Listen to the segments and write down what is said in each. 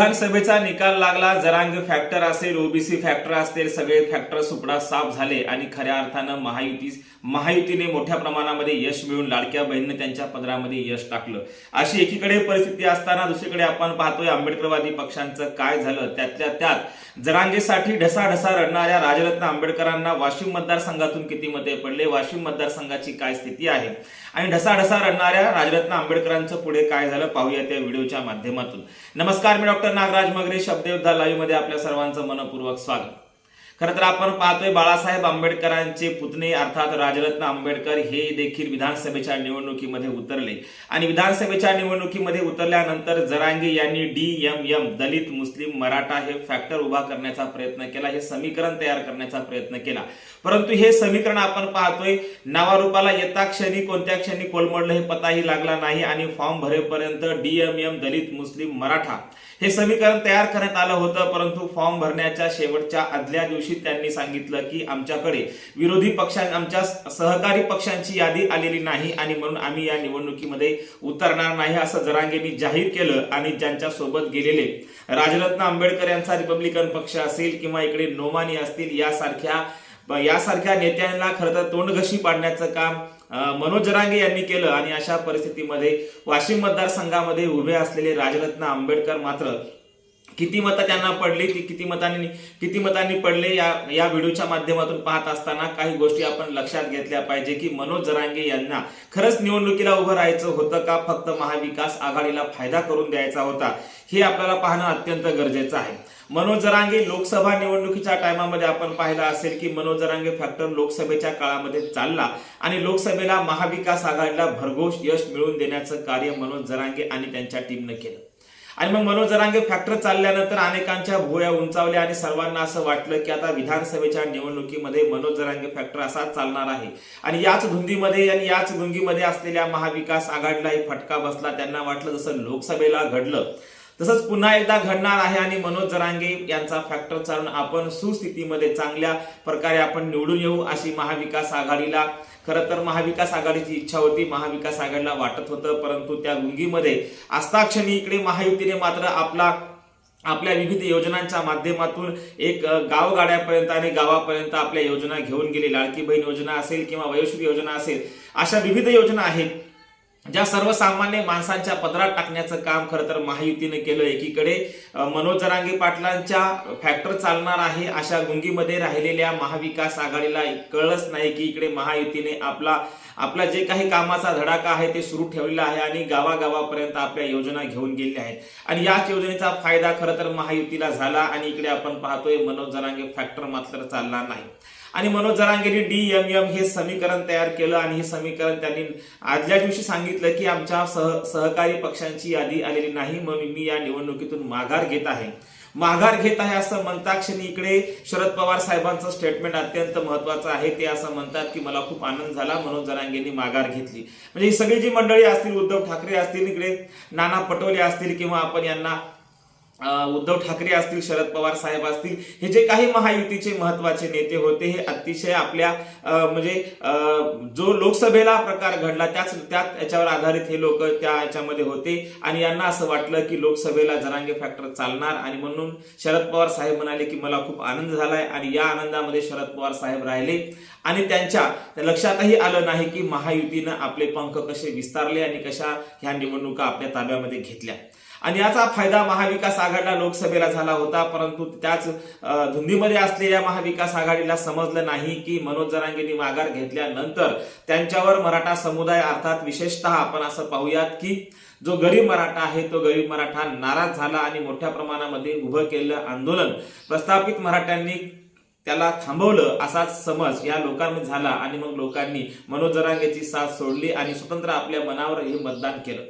विधानसभेचा निकाल लागला जरांग फॅक्टर असेल ओबीसी फॅक्टर असतील सगळे फॅक्टर सुपडा साफ झाले आणि खऱ्या अर्थानं महायुती महायुतीने मोठ्या प्रमाणामध्ये यश मिळून लाडक्या बहिणीने त्यांच्या पदरामध्ये यश टाकलं. अशी एकीकडे परिस्थिती असताना दुसरीकडे आपण पाहतोय आंबेडकरवादी पक्षांचं काय झालं त्यातल्या त्यात जरांगेसाठी ढसाढसा रडणाऱ्या राजरत्न आंबेडकरांना वाशिम मतदारसंघातून किती मते पडले वाशिम मतदारसंघाची काय स्थिती आहे आणि ढसाढसा रडणाऱ्या राजरत्न आंबेडकरांचं पुढे काय झालं पाहूया त्या व्हिडिओच्या माध्यमातून. नमस्कार मी डॉक्टर नागराज मगरे शब्दयुद्धा लाईव्हमध्ये आपल्या सर्वांचं मनपूर्वक स्वागत. खरं तर आपण पाहतोय बाळासाहेब आंबेडकरांचे पुतणे अर्थात राजरत्न आंबेडकर हे देखील विधानसभेच्या निवडणुकीमध्ये उतरले. आणि विधानसभेच्या निवडणुकीमध्ये उतरल्यानंतर जरांगे यांनी डी एम एम दलित मुस्लिम मराठा हे फॅक्टर उभा करण्याचा प्रयत्न केला हे समीकरण तयार करण्याचा प्रयत्न केला. परंतु हे समीकरण आपण पाहतोय नावारूपाला येता क्षणी कोणत्या क्षणी कोलमडलं हे पताही लागला नाही आणि फॉर्म भरेपर्यंत डीएमएम दलित मुस्लिम मराठा हे समीकरण तयार करण्यात आलं होतं परंतु फॉर्म भरण्याच्या शेवटच्या आदल्या दिवशी त्यांनी सांगितलं की आमच्याकडे विरोधी पक्षां आमच्या सहकारी पक्षांची यादी आलेली नाही आणि म्हणून आम्ही या निवडणुकीमध्ये उतरणार नाही असं जरांगेंनी जाहीर केलं आणि ज्यांच्या सोबत गेलेले राजरत्न आंबेडकर यांचा रिपब्लिकन पक्ष असेल किंवा इकडे नोमानी असतील यासारख्या यासारख्या नेत्यांना खरं तर तोंडघशी पाडण्याचं काम मनोज जरांगे यांनी केलं आणि अशा परिस्थितीमध्ये वाशिम मतदारसंघामध्ये उभे असलेले राजरत्न आंबेडकर मात्र किती मतं त्यांना पडली ती किती मतांनी किती मतांनी पडले या या व्हिडिओच्या माध्यमातून पाहत असताना काही गोष्टी आपण लक्षात घेतल्या पाहिजे की मनोज जरांगे यांना खरंच निवडणुकीला उभं राहायचं होतं का? फक्त महाविकास आघाडीला फायदा करून द्यायचा होता. हे आपल्याला पाहणं अत्यंत गरजेचं आहे. मनोज जरांगे लोकसभा निवडणुकीच्या टायमामध्ये आपण पाहिलं असेल की मनोज जरांगे फॅक्टर लोकसभेच्या काळामध्ये चालला आणि लोकसभेला महाविकास आघाडीला भरघोष यश मिळवून देण्याचं कार्य मनोज जरांगे आणि त्यांच्या टीमनं केलं. आणि मग मनोज जरांगे फॅक्टर चालल्यानंतर अनेकांच्या भुवया उंचावल्या आणि सर्वांना असं वाटलं की आता विधानसभेच्या निवडणुकीमध्ये मनोज जरांगे फॅक्टर असाच चालणार आहे. आणि याच धुंदीमध्ये आणि याच गुंगीमध्ये असलेल्या महाविकास आघाडीलाही फटका बसला. त्यांना वाटलं जसं लोकसभेला घडलं. तसंच पुन्हा एकदा घडणार आहे आणि मनोज जरांगे यांचा फॅक्टर चालून आपण सुस्थितीमध्ये चांगल्या प्रकारे आपण निवडून येऊ अशी महाविकास आघाडीला. खरं तर महाविकास आघाडीची इच्छा होती महाविकास आघाडीला वाटत होतं परंतु त्या गुंगीमध्ये असताक्षणी इकडे महायुतीने मात्र आपला आपल्या विविध योजनांच्या माध्यमातून एक गाव गावगाड्यापर्यंत आणि गावापर्यंत आपल्या योजना घेऊन गेली. लाडकी बहीण योजना असेल किंवा वयोश्री योजना असेल अशा विविध योजना आहेत. ज्या सर्वसामान्य माणसांच्या पदरात टाकण्याचं काम खरं तर महायुतीने केलं एकीकडे. मनोज जरांगे पाटलांच्या फॅक्टर चालणार आहे अशा गुंगीमध्ये राहिलेल्या महाविकास आघाडीला कळलंच नाही की इकडे महायुतीने आपला आपला जे काही कामाचा धडाका आहे ते सुरू ठेवलेला आहे आणि गावागावापर्यंत आपल्या योजना घेऊन गेलेल्या आहेत. आणि याच योजनेचा फायदा खरं तर महायुतीला झाला आणि इकडे आपण पाहतोय मनोज जरांगे फॅक्टर मात्र चालला नाही. आणि मनोज जरांगेने डी एम एम हे समीकरण तयार केलं आणि हे समीकरण त्यांनी आदल्या दिवशी सांगितलं की आमच्या सह सहकारी पक्षांची यादी आलेली नाही म्हणून मी या निवडणुकीतून माघार घेत आहे. माघार घेत आहे असं म्हणता क्षणी इकडे शरद पवार साहेबांचं स्टेटमेंट अत्यंत महत्वाचं आहे. ते असं म्हणतात की मला खूप आनंद झाला मनोज जरांगेंनी माघार घेतली. म्हणजे ही सगळी जी मंडळी असतील उद्धव ठाकरे असतील इकडे नाना पटोले असतील किंवा आपण यांना उद्धव ठाकरे असतील शरद पवार साहेब असतील हे जे काही महायुतीचे महत्त्वाचे नेते होते हे अतिशय आपल्या म्हणजे जो लोकसभेला प्रकार घडला त्याच त्याच याच्यावर आधारित हे लोक त्या याच्यामध्ये होते. आणि यांना असं वाटलं की लोकसभेला जरांगे फॅक्टर चालणार. आणि म्हणून शरद पवार साहेब म्हणाले की मला खूप आनंद झालाय. आणि या आनंदामध्ये शरद पवार साहेब राहिले. आणि त्यांच्या लक्षातही आलं नाही की महायुतीनं आपले पंख कसे विस्तारले आणि कशा ह्या निवडणुका आपल्या ताब्यामध्ये घेतल्या. आणि याचा फायदा महाविकास आघाडीला लोकसभेला झाला होता परंतु त्याच धुंदीमध्ये असलेल्या महाविकास आघाडीला समजलं नाही की मनोज जरांगेंनी माघार घेतल्यानंतर त्यांच्यावर मराठा समुदाय अर्थात विशेषतः आपण असं पाहूयात की जो गरीब मराठा आहे तो गरीब मराठा नाराज झाला आणि मोठ्या प्रमाणामध्ये उभं केलेलं आंदोलन. प्रस्थापित मराठ्यांनी त्याला थांबवलं असाच समज या लोकांमध्ये झाला आणि मग लोकांनी मनोज जरांगेची साथ सोडली आणि स्वतंत्र आपल्या मनावर हे मतदान केलं.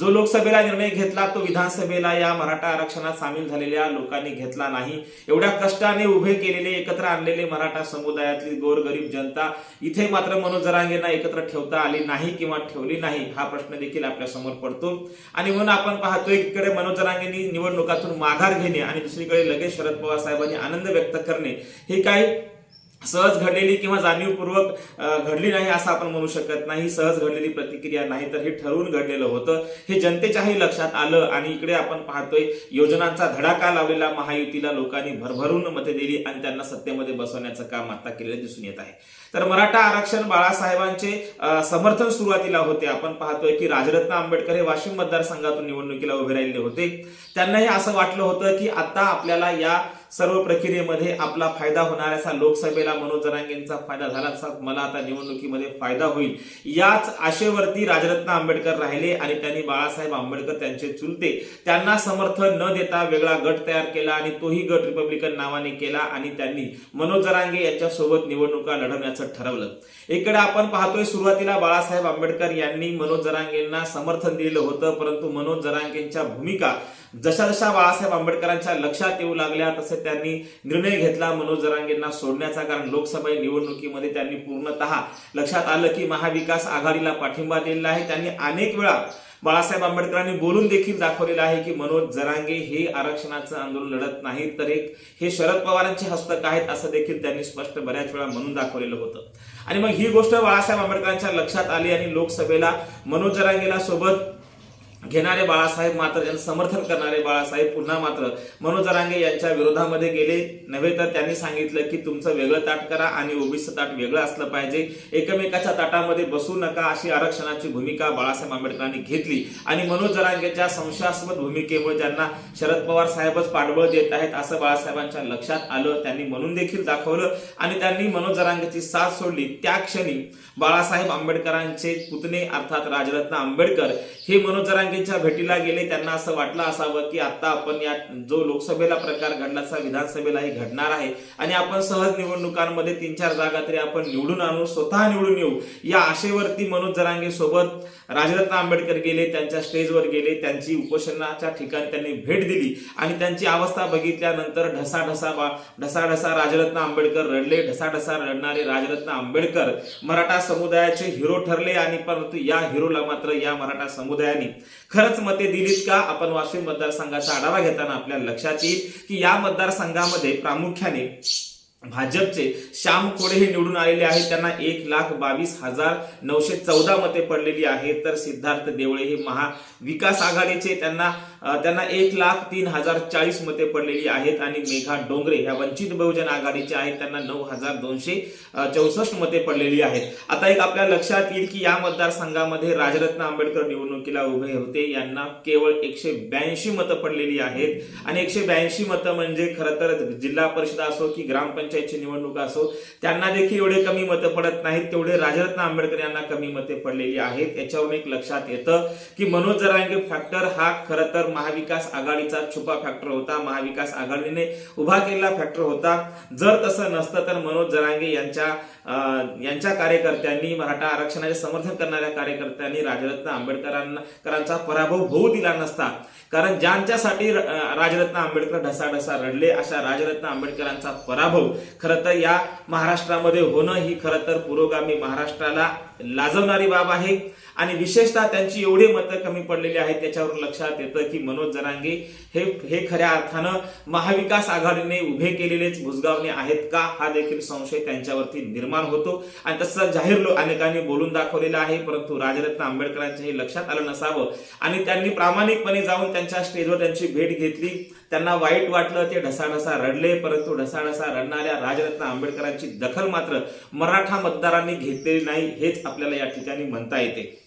जो लोकसभेला निर्णय घेतला तो विधानसभेला या मराठा आरक्षणात सामील झालेल्या लोकांनी घेतला नाही. एवढ्या कष्टाने उभे केलेले एकत्र आणलेले मराठा समुदायातली गोरगरीब जनता इथे मात्र मनोज जरांगेंना एकत्र ठेवता आली नाही किंवा ठेवली नाही हा प्रश्न देखील आपल्यासमोर पडतो. आणि म्हणून आपण पाहतोय एकीकडे मनोज जरांगेंनी निवडणुकातून माघार घेणे आणि दुसरीकडे लगेच शरद पवार साहेबांनी आनंद व्यक्त करणे हे काही सहज घडलेली किंवा जाणीवपूर्वक घडली नाही असं आपण म्हणू शकत नाही. सहज घडलेली प्रतिक्रिया नाही तर हे ठरवून घडलेलं होतं. हे जनतेच्याही लक्षात आलं आणि इकडे आपण पाहतोय योजनांचा धडाका लावलेला महायुतीला लोकांनी भरभरून मते दिली आणि त्यांना सत्तेमध्ये बसवण्याचं काम आता केलेलं दिसून येत आहे. तर मराठा आरक्षण बाळासाहेबांचे समर्थन सुरुवातीला होते. आपण पाहतोय की राजरत्न आंबेडकर हे वाशिम मतदारसंघातून निवडणुकीला उभे राहिले होते. त्यांनाही असं वाटलं होतं की आता आपल्याला या सर्व प्रक्रियेमध्ये आपला फायदा होणार असा लोकसभेला मनोज जरांगेंचा फायदा झाला असा मला आता निवडणुकीमध्ये फायदा होईल. याच आशेवरती राजरत्न आंबेडकर राहिले आणि त्यांनी बाळासाहेब आंबेडकर त्यांचे चुलते त्यांना समर्थन न देता वेगळा गट तयार केला आणि तोही गट रिपब्लिकन नावाने केला आणि त्यांनी मनोज जरांगे यांच्यासोबत निवडणुका लढवण्याचं ठरवलं. इकडे आपण पाहतोय सुरुवातीला बाळासाहेब आंबेडकर यांनी मनोज जरांगेंना समर्थन दिलेलं होतं परंतु मनोज जरांगेंच्या भूमिका जशा जशा बाळासाहेब आंबेडकरांच्या लक्षात येऊ लागल्या तसे त्यांनी निर्णय घेतला. मनोज जरांगेंना सोडण्याचा कारण लोकसभा निवडणुकीमध्ये त्यांनी पूर्णतः लक्षात आलं की महाविकास आघाडीला पाठिंबा दिलेला आहे. त्यांनी अनेक वेळा बाळासाहेब आंबेडकरांनी बोलून देखील दाखवलेलं आहे की मनोज जरांगे हे आरक्षणाचं आंदोलन लढत नाहीत तर एक हे शरद पवारांचे हस्तक आहेत असं देखील त्यांनी स्पष्ट बऱ्याच वेळा म्हणून दाखवलेलं होतं. आणि मग ही गोष्ट बाळासाहेब आंबेडकरांच्या लक्षात आली आणि लोकसभेला मनोज जरांगेला सोबत घेणारे बाळासाहेब मात्र त्यांचं समर्थन करणारे बाळासाहेब पुन्हा मात्र मनोज रांगे यांच्या विरोधामध्ये गेले. नव्हे तर त्यांनी सांगितलं की तुमचं वेगळं ताट करा आणि ओबीसीचं ताट वेगळं असलं पाहिजे. एकमेकाच्या ताटामध्ये बसू नका अशी आरक्षणाची भूमिका बाळासाहेब आंबेडकरांनी घेतली. आणि मनोज जरांगेच्या संशयास्पद भूमिकेमुळे त्यांना शरद पवार साहेबच पाठबळ देत आहेत असं बाळासाहेबांच्या लक्षात आलं त्यांनी म्हणून देखील दाखवलं. आणि त्यांनी मनोज जरांगेची साथ सोडली. त्या क्षणी बाळासाहेब आंबेडकरांचे पुतणे अर्थात राजरत्न आंबेडकर हे मनोज जरांगेंच्या भेटीला गेले त्यांना असं वाटलं असावं की आता आपण या जो लोकसभेला प्रकार घडला असा विधानसभेलाही घडणार आहे आणि आपण सहज निवडणुकांमध्ये तीन चार जागा तरी आपण निवडून आणू स्वतः निवडून येऊ. या आशेवरती मनोज जरांगे सोबत राजरत्न आंबेडकर गेले त्यांच्या स्टेजवर गेले त्यांची उपोषणाच्या ठिकाणी त्यांनी भेट दिली आणि त्यांची अवस्था बघितल्यानंतर ढसाढसा ढसाढसा राजरत्न आंबेडकर रडले. ढसाढसा रडणारे राजरत्न आंबेडकर मराठा समुदायाचे हिरो ठरले आणि परंतु या हिरोला मात्र या मराठा समुदायाने खरंच मते दिलीत का? आपण वाशिम मतदारसंघाचा आढावा घेताना आपल्याला लक्षात येईल की या मतदारसंघामध्ये प्रामुख्याने भाजपचे श्याम खोडे हे निवडून आलेले आहेत. त्यांना एक लाख बावीस हजार नऊशे चौदा मते पडलेली आहेत तर सिद्धार्थ देवळे हे महाविकास आघाडीचे त्यांना त्यांना एक लाख तीन हजार चाळीस मते पडलेली आहेत. आणि मेघा डोंगरे ह्या वंचित बहुजन आघाडीचे आहेत. त्यांना नऊ हजार दोनशे चौसष्ट मते पडलेली आहेत. आता एक आपल्या लक्षात येईल की या मतदारसंघामध्ये राजरत्न आंबेडकर निवडणुकीला उभे होते. यांना केवळ एकशे ब्याऐंशी मतं पडलेली आहेत. आणि एकशे ब्याऐंशी मतं म्हणजे खरं तर जिल्हा परिषद असो की ग्रामपंचायत पंचायतची निवडणूक असो त्यांना देखील एवढे कमी मतं पडत नाहीत. तेवढे राजरत्न आंबेडकर यांना कमी मते पडलेली आहेत. याच्यावरून एक लक्षात येतं की मनोज जरांगे फॅक्टर हा खरं तर महाविकास आघाडीचा छुपा फॅक्टर होता. महाविकास आघाडीने उभा केलेला फॅक्टर होता. जर तसं नसतं तर मनोज जरांगे यांच्या अं, यांच्या कार्यकर्त्यांनी मराठा आरक्षणाचे समर्थन करणाऱ्या कार्यकर्त्यांनी राजरत्न आंबेडकरांना करांचा पराभव होऊ दिला नसता. कारण ज्यांच्यासाठी राजरत्न आंबेडकर ढसाढसा रडले अशा राजरत्न आंबेडकरांचा पराभव खरं तर या महाराष्ट्रामध्ये होणं ही खरं तर पुरोगामी महाराष्ट्राला लाजवणारी बाब आहे. आणि विशेषतः त्यांची एवढी मतं कमी पडलेली आहेत त्याच्यावरून लक्षात येतं की मनोज जरांगे हे हे खऱ्या अर्थानं महाविकास आघाडीने उभे केलेलेच बुजगावणे आहेत का हा देखील संशय त्यांच्यावरती निर्माण होतो. आणि तसं जाहीर अनेकांनी बोलून दाखवलेलं आहे परंतु राजरत्न आंबेडकरांच्या हे लक्षात आलं नसावं. आणि त्यांनी प्रामाणिकपणे जाऊन त्यांच्या स्टेजवर त्यांची भेट घेतली. त्यांना वाईट वाटलं ते ढसाढसा रडले परंतु ढसाढसा रडणाऱ्या राजरत्न आंबेडकरांची दखल मात्र मराठा मतदारांनी घेतलेली नाही हेच आपल्याला या ठिकाणी म्हणता येते.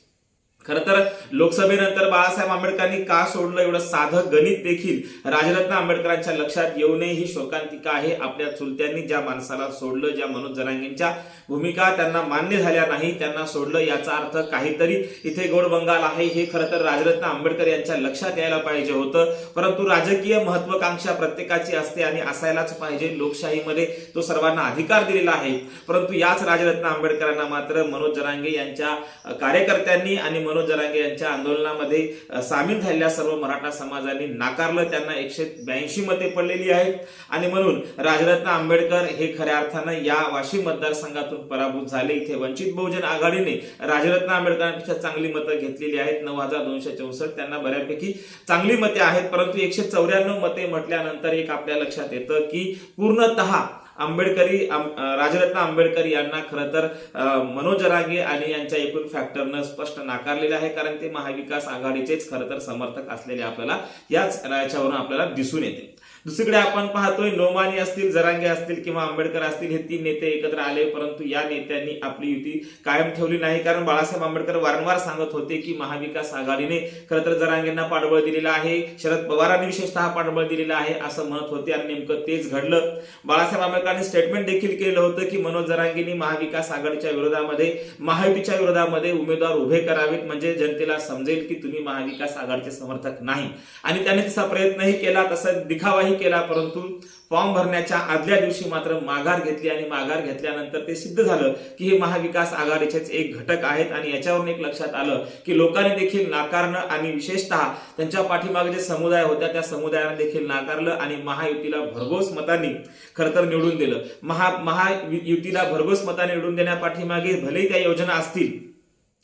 खरं तर लोकसभेनंतर बाळासाहेब आंबेडकरांनी का सोडलं एवढं साधं गणित देखील राजरत्न आंबेडकरांच्या लक्षात येऊ नये ही शोकांतिका आहे. आपल्या चुलत्यांनी ज्या माणसाला सोडलं ज्या मनोज जरांगेंच्या भूमिका त्यांना मान्य झाल्या नाही त्यांना सोडलं याचा अर्थ काहीतरी इथे गोड बंगाल आहे. हे खरं तर राजरत्न आंबेडकर यांच्या लक्षात यायला पाहिजे होतं. परंतु राजकीय महत्वाकांक्षा प्रत्येकाची असते आणि असायलाच पाहिजे. लोकशाहीमध्ये तो सर्वांना अधिकार दिलेला आहे. परंतु याच राजरत्न आंबेडकरांना मात्र मनोज जरांगे यांच्या कार्यकर्त्यांनी आणि मनोज जरांगे यांच्या आंदोलनामध्ये सामील झालेल्या सर्व मराठा समाजाने नाकारलं. त्यांना एकशे ब्याऐंशी मते पडलेली आहेत. आणि म्हणून राजरत्न आंबेडकर हे खऱ्या अर्थानं या वाशिम मतदारसंघातून पराभूत झाले. इथे वंचित बहुजन आघाडीने राजरत्न आंबेडकरांपेक्षा चांगली मतं घेतलेली आहेत. नऊ हजार दोनशे चौसष्ट त्यांना बऱ्यापैकी चांगली मते आहेत. परंतु एकशे चौऱ्याण्णव मते म्हटल्यानंतर एक आपल्या लक्षात येतं की पूर्णतः आंबेडकरी राजरत्न आंबेडकर यांना खरं तर मनोज रागे आणि यांच्या एकूण फॅक्टरनं स्पष्ट नाकारलेले आहे. कारण ते महाविकास आघाडीचेच खरं तर समर्थक असलेले आपल्याला याच याच्यावरून आपल्याला दिसून येते. दुसरीकडे आपण पाहतोय नोमानी असतील जरांगे असतील किंवा आंबेडकर असतील हे तीन नेते एकत्र आले परंतु या नेत्यांनी आपली युती कायम ठेवली नाही. कारण बाळासाहेब आंबेडकर वारंवार सांगत होते की महाविकास आघाडीने खरं तर जरांगेंना पाठबळ दिलेलं आहे शरद पवारांनी विशेषतः पाठबळ दिलेलं आहे असं म्हणत होते आणि नेमकं तेच घडलं. बाळासाहेब आंबेडकरांनी स्टेटमेंट देखील केलं होतं की मनोज जरांगेंनी महाविकास आघाडीच्या विरोधामध्ये महायुतीच्या विरोधामध्ये उमेदवार उभे करावेत म्हणजे जनतेला समजेल की तुम्ही महाविकास आघाडीचे समर्थक नाही. आणि त्याने तसा प्रयत्नही केला तसा दिखावाही केला परंतु फॉर्म भरण्याच्या आदल्या दिवशी मात्र माघार घेतली आणि माघार घेतल्यानंतर ते सिद्ध झालं की हे महाविकास आघाडीचेच एक घटक आहेत आणि याच्यावरून एक लक्षात आलं की लोकांनी देखील नाकारणं आणि विशेषतः त्यांच्या पाठीमागे जे समुदाय होत्या त्या समुदायाने देखील नाकारलं आणि महायुतीला भरघोस मतांनी खरं तर निवडून दिलं. महा महायुतीला भरघोस मताने निवडून देण्यापाठीमागे भलेही त्या योजना असतील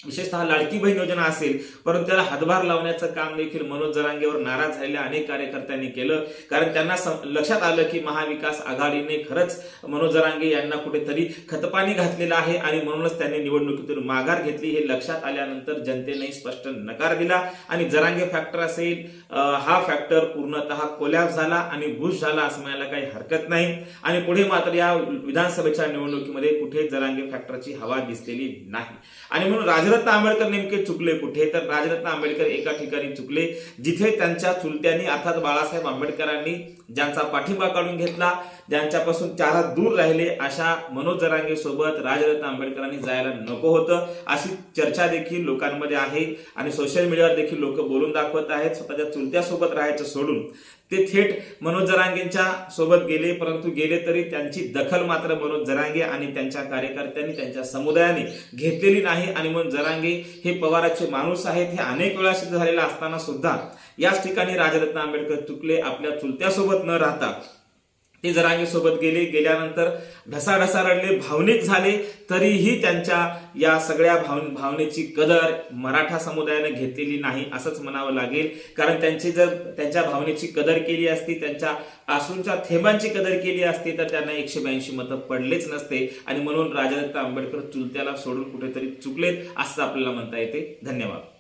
विशेषतः लाडकी बहीण योजना असेल परंतु त्याला हातभार लावण्याचं काम देखील मनोज जरांगेवर नाराज झालेल्या अनेक कार्यकर्त्यांनी केलं. कारण त्यांना लक्षात आलं की महाविकास आघाडीने खरंच मनोज जरांगे यांना कुठेतरी खतपाणी घातलेलं आहे आणि म्हणूनच त्यांनी निवडणुकीतून माघार घेतली हे लक्षात आल्यानंतर जनतेने स्पष्ट नकार दिला. आणि जरांगे फॅक्टर असेल हा फॅक्टर पूर्णतः कोलॅप्स झाला आणि भूष झाला असं म्हणायला काही हरकत नाही. आणि पुढे मात्र या विधानसभेच्या निवडणुकीमध्ये कुठे जरांगे फॅक्टरची हवा दिसलेली नाही. आणि म्हणून राजरत्न आंबेडकर नेमके चुकले कुठे? तर राजरत्न आंबेडकर एका ठिकाणी चुकले जिथे त्यांच्या चुलत्यांनी अर्थात बाळासाहेब आंबेडकरांनी ज्यांचा पाठिंबा काढून घेतला ज्यांच्यापासून चारा दूर राहिले अशा मनोज जरांगे सोबत राजरत्न आंबेडकरांनी जायला नको होतं. अशी चर्चा देखील लोकांमध्ये आहे आणि सोशल मीडियावर देखील लोक बोलून दाखवत आहेत स्वतःच्या चुलत्यासोबत राहायचं सोडून. ते थेट मनोज जरांगेंच्या सोबत गेले परंतु गेले तरी त्यांची दखल मात्र मनोज जरांगे आणि त्यांच्या कार्यकर्त्यांनी त्यांच्या समुदायाने घेतलेली नाही. आणि म्हणून जरांगे हे पवाराचे माणूस आहेत. हे अनेक वेळा सिद्ध झालेलं असताना सुद्धा याच ठिकाणी राजरत्न आंबेडकर चुकले आपल्या चुलत्यासोबत न राहता ते जरांगे सोबत गेले गेल्यानंतर ढसाढसा रडले भावनिक झाले तरीही त्यांच्या या सगळ्या भाव भावनेची कदर मराठा समुदायाने घेतलेली नाही असंच म्हणावं लागेल. कारण त्यांची जर त्यांच्या भावनेची कदर केली असती त्यांच्या आसूंच्या थेंबांची कदर केली असती तर त्यांना एकशे ब्याऐंशी मतं पडलेच नसते. आणि म्हणून राजदत्त आंबेडकर चुलत्याला सोडून कुठेतरी चुकलेत असं आपल्याला म्हणता येते. धन्यवाद.